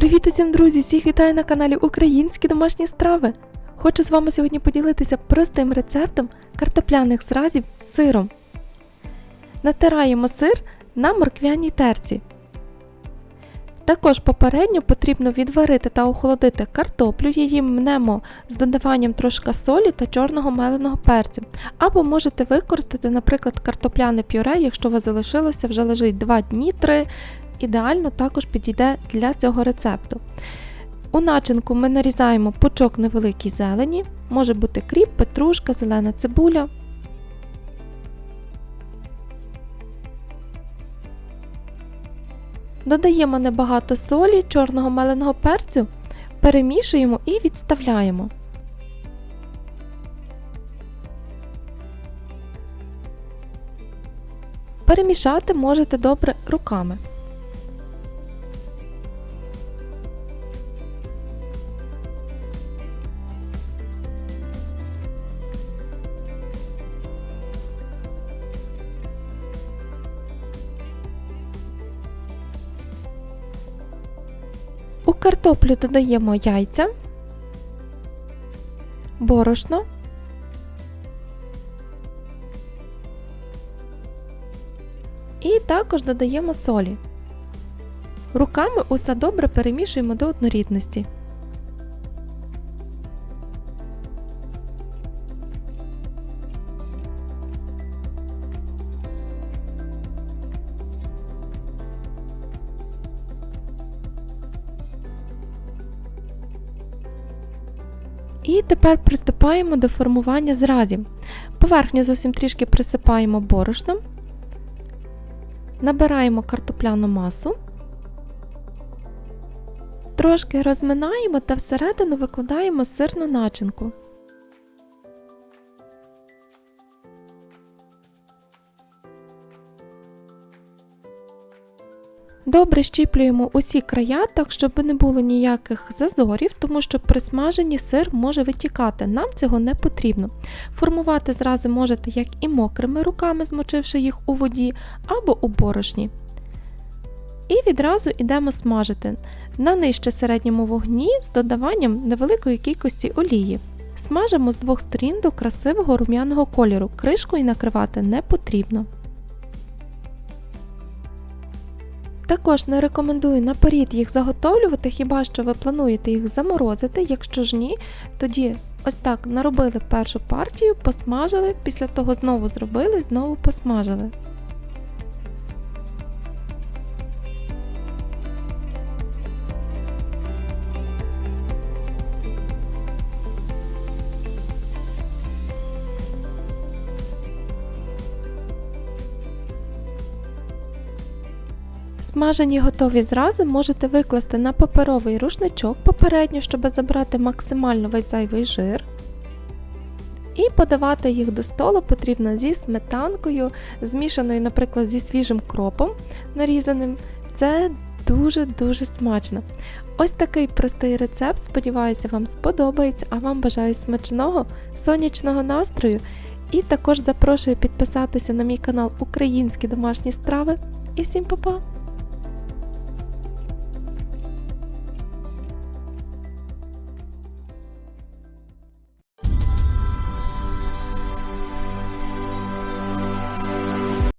Привіт усім, друзі! Всіх вітаю на каналі Українські домашні страви. Хочу з вами сьогодні поділитися простим рецептом картопляних зразів з сиром. Натираємо сир на морквяній терці. Також попередньо потрібно відварити та охолодити картоплю, її мнемо з додаванням трошки солі та чорного меленого перцю. Або можете використати, наприклад, картопляне пюре, якщо у вас залишилося вже лежить 2 дні 3 ідеально також підійде для цього рецепту. У начинку ми нарізаємо пучок невеликій зелені, може бути кріп, петрушка, зелена цибуля. Додаємо небагато солі, чорного меленого перцю, перемішуємо і відставляємо. Перемішати можете добре руками. У картоплю додаємо яйця, борошно, і також додаємо солі. Руками усе добре перемішуємо до однорідності. І тепер приступаємо до формування зразів. Поверхню зовсім трішки присипаємо борошном, набираємо картопляну масу, трошки розминаємо та всередину викладаємо сирну начинку. Добре щіплюємо усі края, так щоб не було ніяких зазорів, тому що при смаженні сир може витікати. Нам цього не потрібно. Формувати зрази можете як і мокрими руками, змочивши їх у воді, або у борошні. І відразу йдемо смажити на нижче середньому вогні з додаванням невеликої кількості олії. Смажимо з двох сторін до красивого рум'яного кольору, кришкою накривати не потрібно. Також не рекомендую наперед їх заготовлювати, хіба що ви плануєте їх заморозити, якщо ж ні, тоді ось так наробили першу партію, посмажили, після того знову зробили, знову посмажили. Смажені готові зрази можете викласти на паперовий рушничок попередньо, щоб забрати максимально весь зайвий жир. І подавати їх до столу потрібно зі сметанкою, змішаною, наприклад, зі свіжим кропом нарізаним. Це дуже-дуже смачно. Ось такий простий рецепт, сподіваюся, вам сподобається, а вам бажаю смачного, сонячного настрою. І також запрошую підписатися на мій канал Українські домашні страви. І всім па-па!